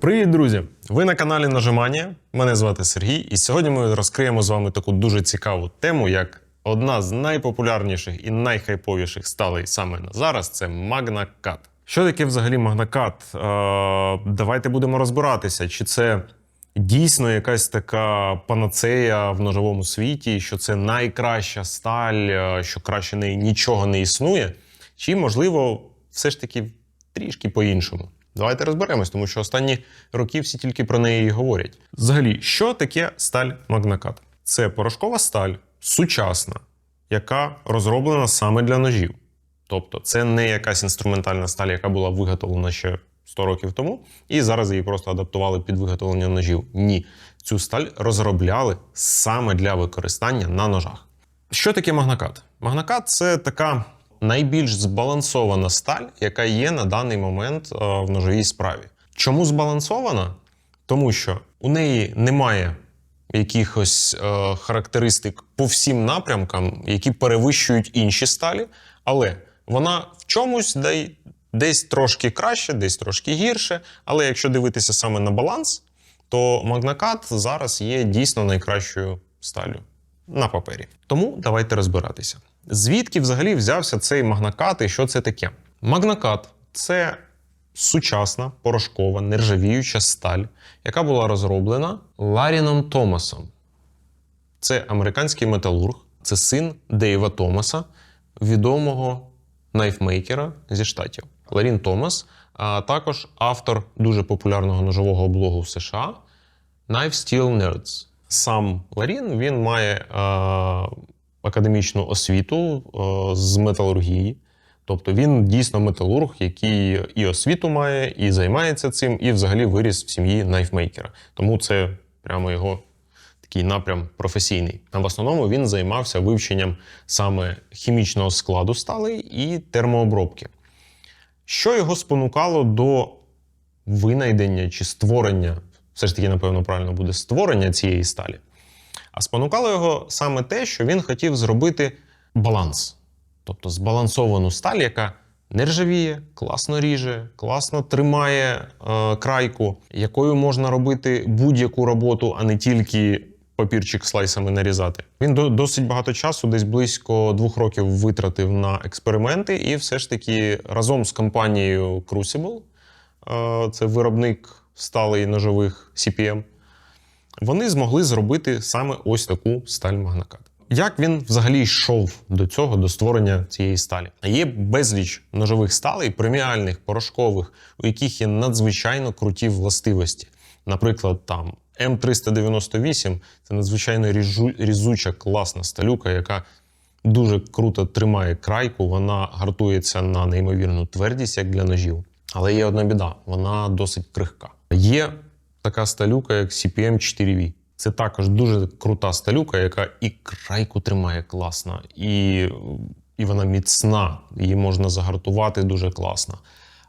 Привіт, друзі! Ви на каналі Нажимання. Мене звати Сергій, і сьогодні ми розкриємо з вами таку дуже цікаву тему, як одна з найпопулярніших і найхайповіших сталей саме на зараз це Магнакат. Що таке взагалі Магнакат? Е, давайте будемо розбиратися, чи це дійсно якась така панацея в ножовому світі, що це найкраща сталь, е, що краще неї нічого не існує, чи можливо все ж таки трішки по-іншому. Давайте розберемось, тому що останні роки всі тільки про неї і говорять. Взагалі, що таке сталь Магнакат? Це порошкова сталь, сучасна, яка розроблена саме для ножів. Тобто, це не якась інструментальна сталь, яка була виготовлена ще 100 років тому, і зараз її просто адаптували під виготовлення ножів. Ні, цю сталь розробляли саме для використання на ножах. Що таке магнакат? Магнакат це така найбільш збалансована сталь, яка є на даний момент е, в ножовій справі. Чому збалансована? Тому що у неї немає якихось е, характеристик по всім напрямкам, які перевищують інші сталі, але вона в чомусь дай- десь трошки краще, десь трошки гірше. Але якщо дивитися саме на баланс, то магнакат зараз є дійсно найкращою сталю на папері. Тому давайте розбиратися. Звідки взагалі взявся цей магнакат і що це таке? Магнакат це сучасна порошкова нержавіюча сталь, яка була розроблена Ларіном Томасом. Це американський металург, це син Дейва Томаса, відомого найфмейкера зі штатів. Ларін Томас, а також автор дуже популярного ножового блогу в США Knife Steel Nerds. Сам Ларін він має е, академічну освіту е, з металургії. Тобто він дійсно металург, який і освіту має, і займається цим, і взагалі виріс в сім'ї найфмейкера. Тому це прямо його такий напрям професійний. А в основному він займався вивченням саме хімічного складу сталей і термообробки. Що його спонукало до винайдення чи створення, все ж таки, напевно, правильно буде створення цієї сталі. А спонукало його саме те, що він хотів зробити баланс. Тобто збалансовану сталь, яка не ржавіє, класно ріже, класно тримає е, крайку, якою можна робити будь-яку роботу, а не тільки папірчик слайсами нарізати. Він до, досить багато часу, десь близько двох років, витратив на експерименти, і все ж таки разом з компанією Crucible, е, це виробник сталей ножових CPM, вони змогли зробити саме ось таку сталь магнакат. Як він взагалі йшов до цього, до створення цієї сталі? Є безліч ножових сталей, преміальних, порошкових, у яких є надзвичайно круті властивості. Наприклад, там М398 це надзвичайно різуча, класна сталюка, яка дуже круто тримає крайку, вона гартується на неймовірну твердість, як для ножів. Але є одна біда: вона досить крихка. Є така сталюка, як CPM 4V. Це також дуже крута сталюка, яка і крайку тримає класно, і, і вона міцна, її можна загартувати дуже класно.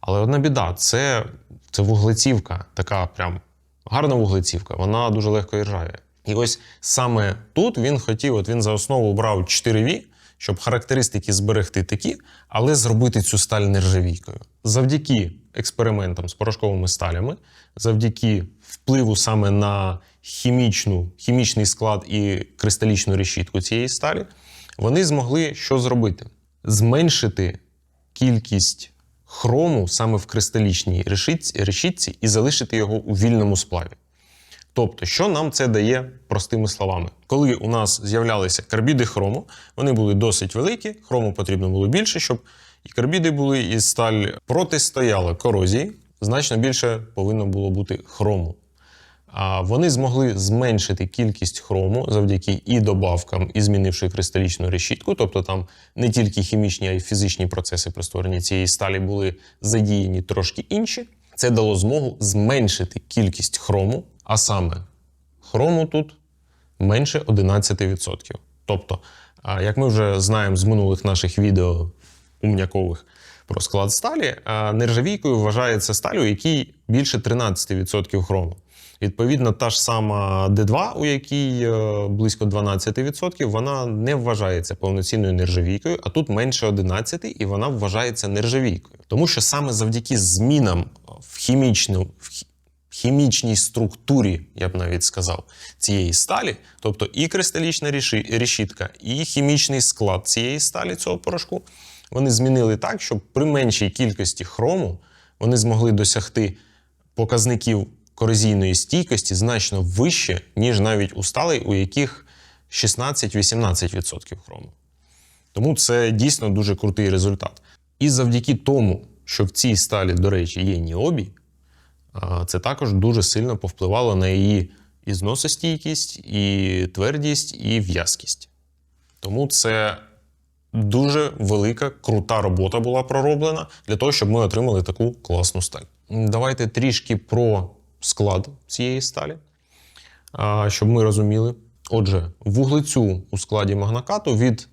Але одна біда це, це вуглецівка, така прям гарна вуглецівка, вона дуже легко іржавіє. І ось саме тут він хотів, от він за основу брав 4V, щоб характеристики зберегти такі, але зробити цю сталь нержавійкою. Завдяки експериментам з порошковими сталями, завдяки впливу саме на хімічну, хімічний склад і кристалічну решітку цієї сталі, вони змогли що зробити? Зменшити кількість хрому саме в кристалічній решітці, решітці і залишити його у вільному сплаві. Тобто, що нам це дає простими словами? Коли у нас з'являлися карбіди хрому, вони були досить великі, хрому потрібно було більше, щоб і карбіди були, і сталь протистояла корозії. Значно більше повинно було бути хрому. А вони змогли зменшити кількість хрому завдяки і добавкам, і змінивши кристалічну решітку. Тобто там не тільки хімічні, а й фізичні процеси при створенні цієї сталі були задіяні трошки інші. Це дало змогу зменшити кількість хрому, а саме хрому тут менше 11%. Тобто, як ми вже знаємо з минулих наших відео умнякових про склад сталі, нержавійкою вважається сталь, у якій більше 13% хрому. Відповідно, та ж сама D2, у якій е, близько 12%, вона не вважається повноцінною нержавійкою, а тут менше 11%, і вона вважається нержавійкою. Тому що саме завдяки змінам в хімічну, в хімічній структурі, я б навіть сказав, цієї сталі, тобто і кристалічна решітка, і хімічний склад цієї сталі, цього порошку, вони змінили так, щоб при меншій кількості хрому вони змогли досягти показників корозійної стійкості значно вище, ніж навіть у сталей, у яких 16-18% хрому. Тому це дійсно дуже крутий результат. І завдяки тому, що в цій сталі, до речі, є ніобій, це також дуже сильно повпливало на її і зносостійкість, і твердість, і в'язкість. Тому це дуже велика, крута робота була пророблена для того, щоб ми отримали таку класну сталь. Давайте трішки про склад цієї сталі, щоб ми розуміли. Отже, вуглецю у складі магнакату від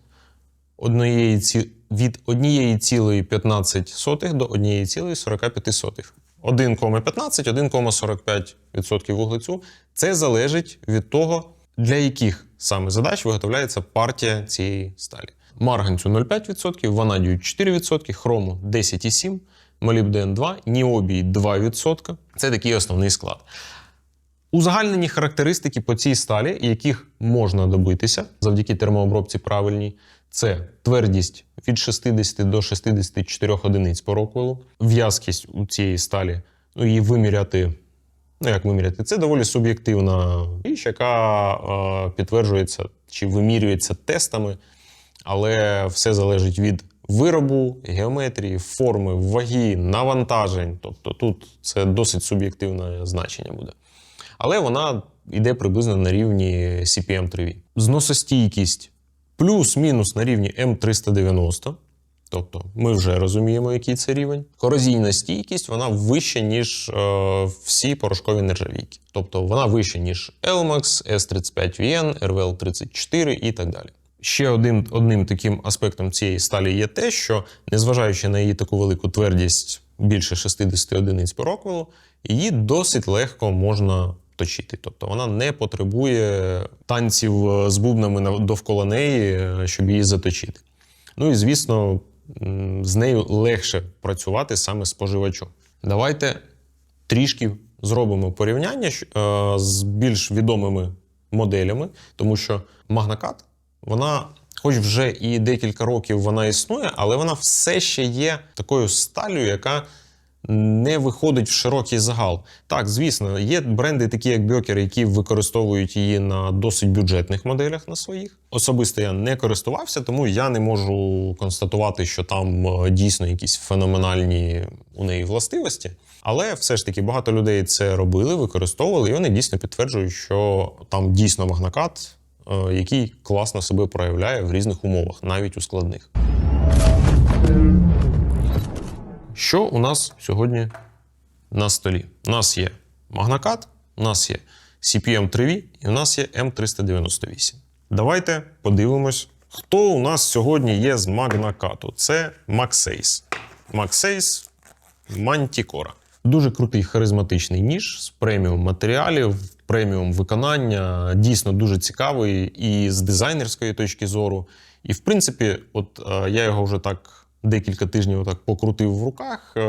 однієї ці... від 1,15 до 1,45. 1,15, 1,45% вуглецю. Це залежить від того, для яких саме задач виготовляється партія цієї сталі. Марганцю 0,5%, ванадію 4%, хрому 10,7%, молібден 2%, ніобій 2%. Це такий основний склад. Узагальнені характеристики по цій сталі, яких можна добитися завдяки термообробці правильній, це твердість від 60 до 64 одиниць по роквелу, в'язкість у цієї сталі, ну її виміряти. Ну, як виміряти? Це доволі суб'єктивна річ, яка е, підтверджується чи вимірюється тестами, але все залежить від виробу, геометрії, форми, ваги, навантажень. Тобто тут це досить суб'єктивне значення буде але вона йде приблизно на рівні cpm 3 v Зносостійкість плюс-мінус на рівні М390. Тобто ми вже розуміємо, який це рівень. Корозійна стійкість вона вища, ніж е, всі порошкові нержавійки. Тобто вона вища, ніж Elmax, S35VN, RVL34 і так далі. Ще одним, одним таким аспектом цієї сталі є те, що незважаючи на її таку велику твердість більше 60 одиниць по роквелу, її досить легко можна точити. Тобто вона не потребує танців е, з бубнами довкола неї, е, щоб її заточити. Ну і звісно, з нею легше працювати саме споживачу. Давайте трішки зробимо порівняння е, з більш відомими моделями, тому що Магнакат, вона, хоч вже і декілька років вона існує, але вона все ще є такою сталю, яка не виходить в широкий загал. Так, звісно, є бренди, такі як Бьокер, які використовують її на досить бюджетних моделях на своїх. Особисто я не користувався, тому я не можу констатувати, що там е, дійсно якісь феноменальні у неї властивості. Але все ж таки багато людей це робили, використовували, і вони дійсно підтверджують, що там дійсно магнакат, який класно себе проявляє в різних умовах, навіть у складних. Що у нас сьогодні на столі? У нас є магнакат, у нас є CPM 3V і у нас є M398. Давайте подивимось, хто у нас сьогодні є з магнакату. Це Maxace. Maxace Manticore. Дуже крутий харизматичний ніж з преміум матеріалів, преміум виконання. Дійсно дуже цікавий і з дизайнерської точки зору. І в принципі, от е, я його вже так декілька тижнів отак покрутив в руках. е,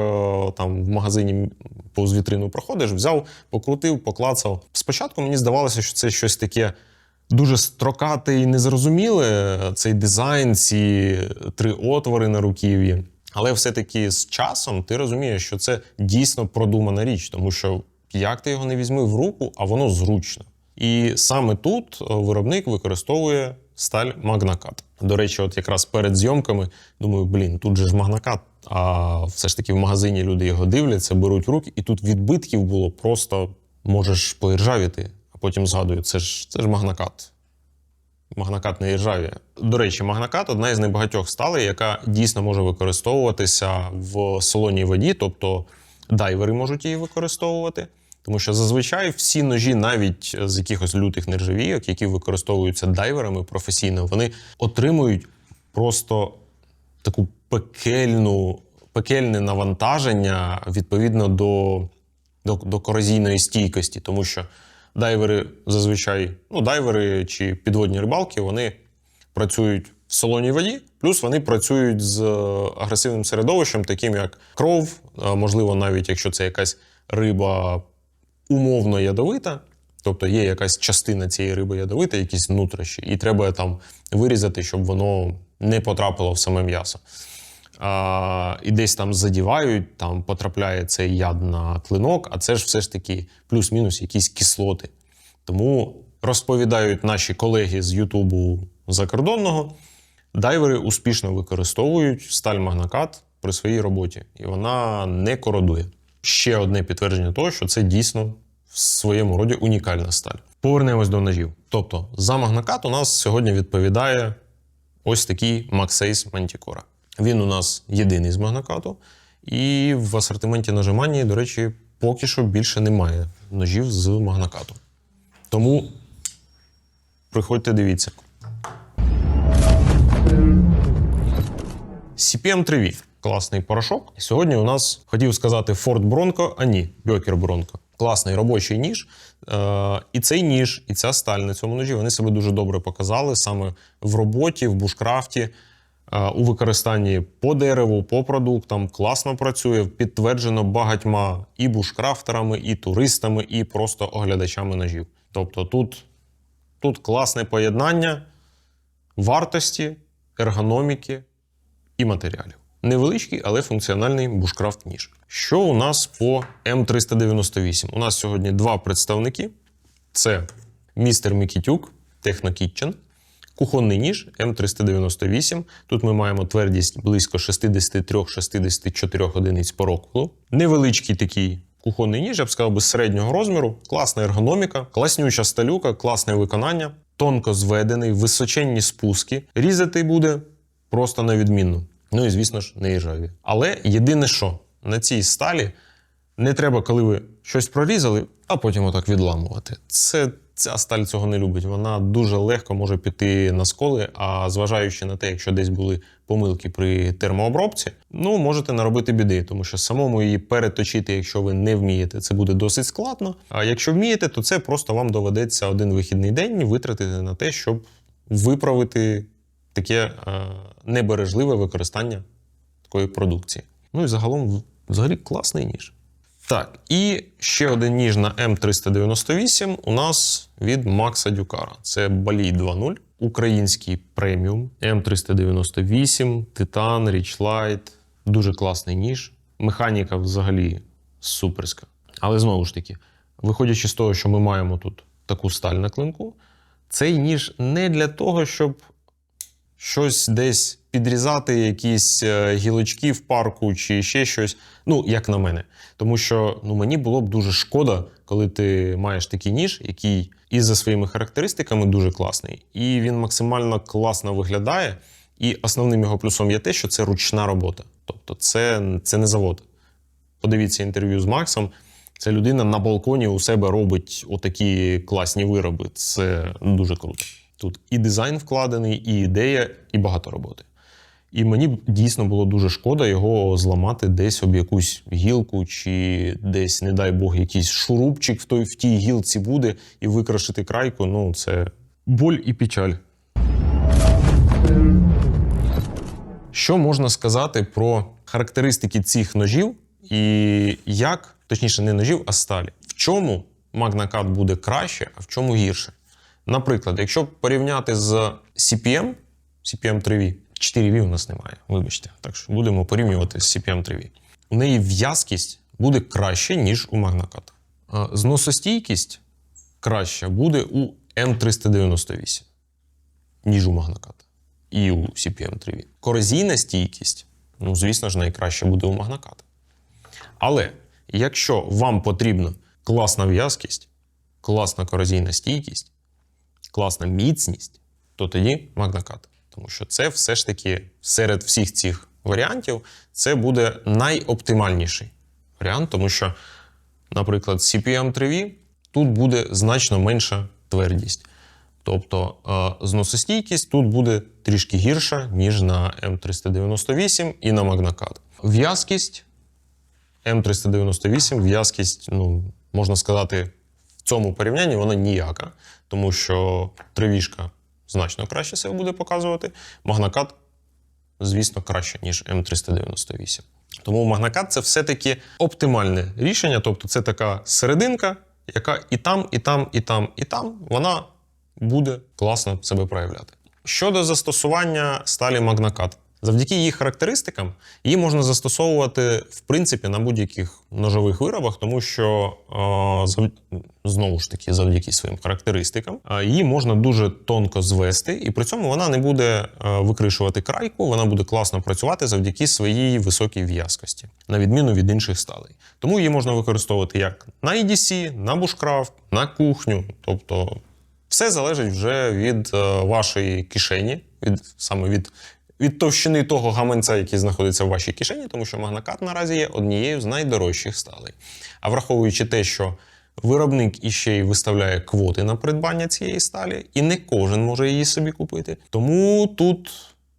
Там в магазині повз вітрину проходиш, взяв, покрутив, поклацав. Спочатку мені здавалося, що це щось таке. Дуже строкате і незрозуміле цей дизайн, ці три отвори на руків'ї. Але все-таки з часом ти розумієш, що це дійсно продумана річ, тому що як ти його не візьми в руку, а воно зручно. І саме тут е, виробник використовує сталь Магнакат. До речі, от якраз перед зйомками думаю, блін, тут же ж Магнакат, а все ж таки в магазині люди його дивляться, беруть руки, і тут відбитків було просто можеш поіржавіти, а потім згадую, це ж це ж Магнакат. Магнакат не іржавіє. До речі, магнакат одна із небагатьох сталей, яка дійсно може використовуватися в солоній воді, тобто дайвери можуть її використовувати. Тому що зазвичай всі ножі, навіть з якихось лютих нержавійок, які використовуються дайверами професійно, вони отримують просто таку пекельну, пекельне навантаження відповідно до, до, до корозійної стійкості, тому що дайвери зазвичай, ну, дайвери чи підводні рибалки, вони працюють в солоній воді, плюс вони працюють з е, агресивним середовищем, таким як кров, е, можливо, навіть якщо це якась риба умовно ядовита, тобто є якась частина цієї риби ядовита, якісь нутрощі, і треба там вирізати, щоб воно не потрапило в саме м'ясо. А, і десь там задівають, там потрапляє цей яд на клинок, а це ж все ж таки плюс-мінус якісь кислоти. Тому розповідають наші колеги з Ютубу закордонного, дайвери успішно використовують сталь магнакат при своїй роботі, і вона не кородує. Ще одне підтвердження того, що це дійсно в своєму роді унікальна сталь. Повернемось до ножів. Тобто, за магнакат у нас сьогодні відповідає ось такий Maxace Manticore. Він у нас єдиний з магнакату, і в асортименті ножиманії, до речі, поки що більше немає ножів з магнакату. Тому приходьте, дивіться. CPM 3V класний порошок. Сьогодні у нас хотів сказати Ford Bronco, а ні, Бьокер Bronco. Класний робочий ніж. Е, і цей ніж, і ця сталь на цьому ножі вони себе дуже добре показали саме в роботі, в бушкрафті, е, у використанні по дереву, по продуктам. Класно працює, підтверджено багатьма і бушкрафтерами, і туристами, і просто оглядачами ножів. Тобто тут, тут класне поєднання вартості, ергономіки і матеріалів. Невеличкий, але функціональний бушкрафт ніж. Що у нас по М398? У нас сьогодні два представники: це містер Мікітюк, Технокітчен, кухонний ніж М398. Тут ми маємо твердість близько 63-64 одиниць по рокулу. Невеличкий такий кухонний ніж, я б сказав, би середнього розміру, класна ергономіка, класнюча сталюка, класне виконання, тонко зведений, височенні спуски. Різати буде просто на відмінну. Ну і звісно ж, не. Але єдине, що на цій сталі не треба, коли ви щось прорізали, а потім отак відламувати. Це ця сталь цього не любить. Вона дуже легко може піти на сколи. А зважаючи на те, якщо десь були помилки при термообробці, ну можете наробити біди, тому що самому її переточити, якщо ви не вмієте, це буде досить складно. А якщо вмієте, то це просто вам доведеться один вихідний день витратити на те, щоб виправити таке е, небережливе використання такої продукції. Ну і загалом, взагалі, класний ніж. Так, і ще один ніж на М398 у нас від Макса Дюкара. Це Балій 2.0, український преміум М398, Титан, Річлайт. Дуже класний ніж. Механіка взагалі суперська. Але знову ж таки, виходячи з того, що ми маємо тут таку сталь на клинку, цей ніж не для того, щоб щось десь підрізати, якісь е, гілочки в парку чи ще щось. Ну, як на мене. Тому що ну, мені було б дуже шкода, коли ти маєш такий ніж, який і за своїми характеристиками дуже класний, і він максимально класно виглядає. І основним його плюсом є те, що це ручна робота. Тобто, це, це не завод. Подивіться інтерв'ю з Максом. Ця людина на балконі у себе робить отакі класні вироби. Це дуже круто. Тут і дизайн вкладений, і ідея, і багато роботи. І мені дійсно було дуже шкода його зламати десь об якусь гілку, чи десь, не дай Бог, якийсь шурупчик в той в тій гілці буде і викрашити крайку. Ну, це боль і печаль. Що можна сказати про характеристики цих ножів і як, точніше, не ножів, а сталі? В чому магнакат буде краще, а в чому гірше? Наприклад, якщо порівняти з CPM, CPM 3V, 4V у нас немає, вибачте. Так що будемо порівнювати з CPM 3V. У неї в'язкість буде краще, ніж у магнаката. Зносостійкість краща буде у М398 ніж у магнаката і у CPM 3V. Корозійна стійкість, ну, звісно ж, найкраще буде у магнаката. Але якщо вам потрібна класна в'язкість, класна корозійна стійкість, класна міцність, то тоді магнакат. Тому що це все ж таки серед всіх цих варіантів це буде найоптимальніший варіант, тому що, наприклад, CPM 3V тут буде значно менша твердість. Тобто е, зносостійкість тут буде трішки гірша, ніж на М398 і на Магнакат. В'язкість М398, в'язкість, ну, можна сказати, в цьому порівнянні вона ніяка, тому що тривішка значно краще себе буде показувати. Магнакат, звісно, краще, ніж М398. Тому Магнакат це все-таки оптимальне рішення, тобто це така серединка, яка і там, і там, і там, і там вона буде класно себе проявляти. Щодо застосування сталі магнакат, завдяки її характеристикам її можна застосовувати в принципі на будь-яких ножових виробах, тому що знову ж таки, завдяки своїм характеристикам, її можна дуже тонко звести, і при цьому вона не буде викришувати крайку, вона буде класно працювати завдяки своїй високій в'язкості, на відміну від інших сталей. Тому її можна використовувати як на EDC, на бушкрафт, на кухню, тобто все залежить вже від е, вашої кишені, від саме від, від товщини того гаманця, який знаходиться в вашій кишені, тому що магнакат наразі є однією з найдорожчих сталей. А враховуючи те, що виробник іще й виставляє квоти на придбання цієї сталі, і не кожен може її собі купити, тому тут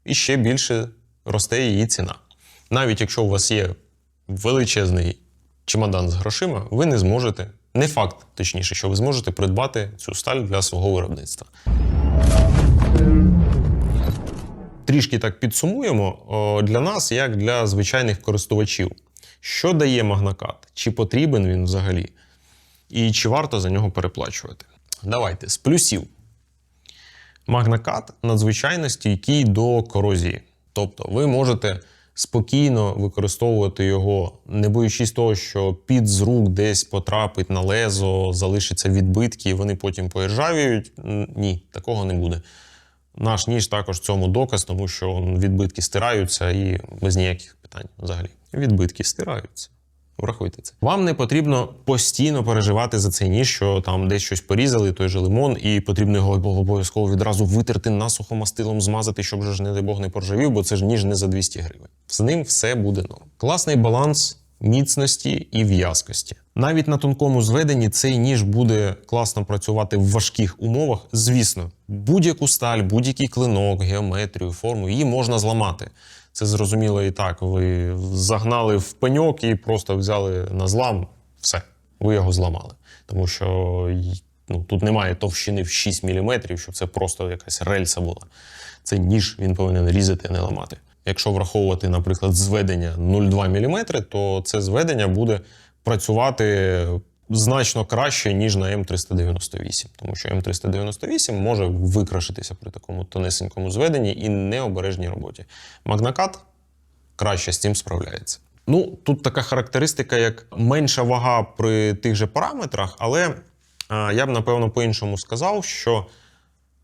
іще більше росте її ціна. Навіть якщо у вас є величезний чемодан з грошима, ви не зможете, не факт, точніше, що ви зможете придбати цю сталь для свого виробництва. Трішки так підсумуємо для нас, як для звичайних користувачів. Що дає магнакат? Чи потрібен він взагалі? І чи варто за нього переплачувати? Давайте з плюсів. Магнакат надзвичайно стійкий до корозії. Тобто ви можете спокійно використовувати його, не боючись того, що під з рук десь потрапить на лезо, залишаться відбитки, і вони потім поіржавіють. Ні, такого не буде. Наш ніж також цьому доказ, тому що відбитки стираються і без ніяких питань взагалі. Відбитки стираються. Врахуйте це. Вам не потрібно постійно переживати за цей ніж, що там десь щось порізали, той же лимон, і потрібно його обов'язково відразу витерти насухо мастилом, змазати, щоб ж, не дай Бог, не поржавів, бо це ж ніж не за 200 гривень. З ним все буде норм. Класний баланс міцності і в'язкості. Навіть на тонкому зведенні цей ніж буде класно працювати в важких умовах. Звісно, будь-яку сталь, будь-який клинок, геометрію, форму її можна зламати. Це зрозуміло і так. Ви загнали в пеньок і просто взяли на злам. Все, ви його зламали. Тому що ну, тут немає товщини в 6 мм, щоб це просто якась рельса була. Це ніж він повинен різати, а не ламати. Якщо враховувати, наприклад, зведення 0,2 мм, то це зведення буде працювати значно краще, ніж на М398, тому що М398 може викрашитися при такому тонесенькому зведенні і необережній роботі. Магнакат краще з цим справляється. Ну, тут така характеристика, як менша вага при тих же параметрах, але а, я б напевно по-іншому сказав, що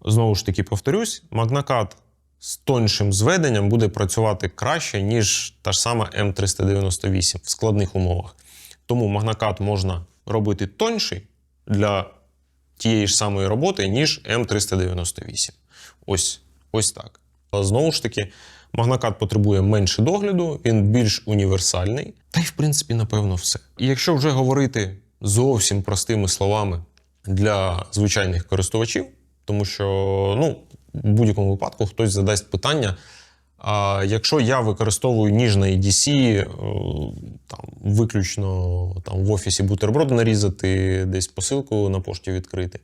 знову ж таки повторюсь, магнакат з тоншим зведенням буде працювати краще, ніж та ж сама М398 в складних умовах. Тому магнакат можна робити тонший для тієї ж самої роботи, ніж М398. Ось, ось так. Знову ж таки, магнакат потребує менше догляду, він більш універсальний. Та й, в принципі, напевно, все. І якщо вже говорити зовсім простими словами для звичайних користувачів, тому що ну, в будь-якому випадку хтось задасть питання. А якщо я використовую ніж на EDC, е, там, виключно там, в офісі бутерброд нарізати, десь посилку на пошті відкрити,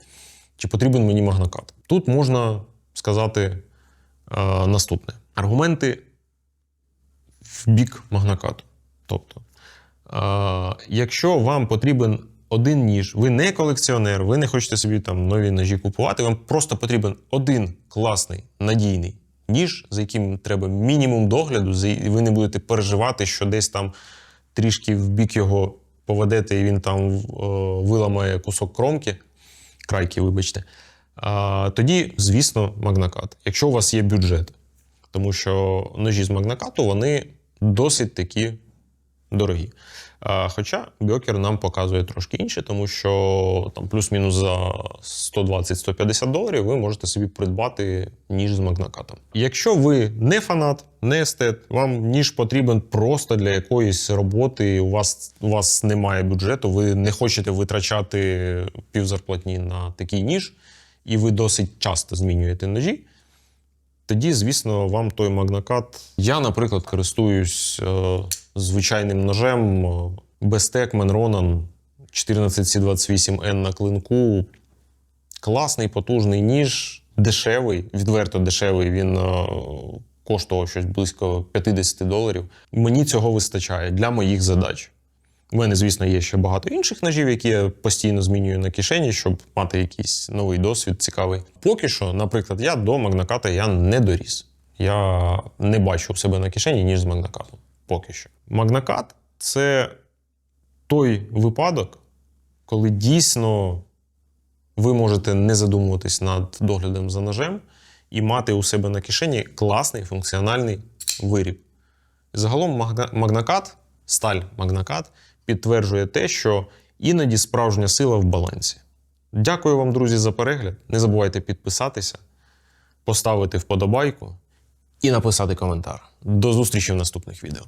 чи потрібен мені магнакат? Тут можна сказати е, наступне: аргументи в бік магнакату. Тобто, е, якщо вам потрібен один ніж, ви не колекціонер, ви не хочете собі там нові ножі купувати, вам просто потрібен один класний надійний ніж, за яким треба мінімум догляду, і ви не будете переживати, що десь там трішки в бік його поведете, і він там е, виламає кусок кромки, крайки, вибачте. А, тоді, звісно, магнакат, якщо у вас є бюджет. Тому що ножі з магнакату вони досить такі дорогі. Хоча Бьокер нам показує трошки інше, тому що там плюс-мінус за 120-150 доларів ви можете собі придбати ніж з магнакатом. Якщо ви не фанат, не естет, вам ніж потрібен просто для якоїсь роботи, у вас, у вас немає бюджету, ви не хочете витрачати півзарплатні на такий ніж, і ви досить часто змінюєте ножі. Тоді, звісно, вам той магнакат. Я, наприклад, користуюсь е, звичайним ножем е, Bestec Menronan 14C28N на клинку. Класний, потужний ніж, дешевий, відверто дешевий. Він е, коштував щось близько 50 доларів. Мені цього вистачає для моїх задач. У мене, звісно, є ще багато інших ножів, які я постійно змінюю на кишені, щоб мати якийсь новий досвід цікавий. Поки що, наприклад, я до магнаката я не доріс. Я не бачу в себе на кишені, ніж з магнакатом. Поки що. Магнакат це той випадок, коли дійсно ви можете не задумуватись над доглядом за ножем і мати у себе на кишені класний функціональний виріб. Загалом магна- магнакат, сталь магнакат підтверджує те, що іноді справжня сила в балансі. Дякую вам, друзі, за перегляд. Не забувайте підписатися, поставити вподобайку і написати коментар. До зустрічі в наступних відео.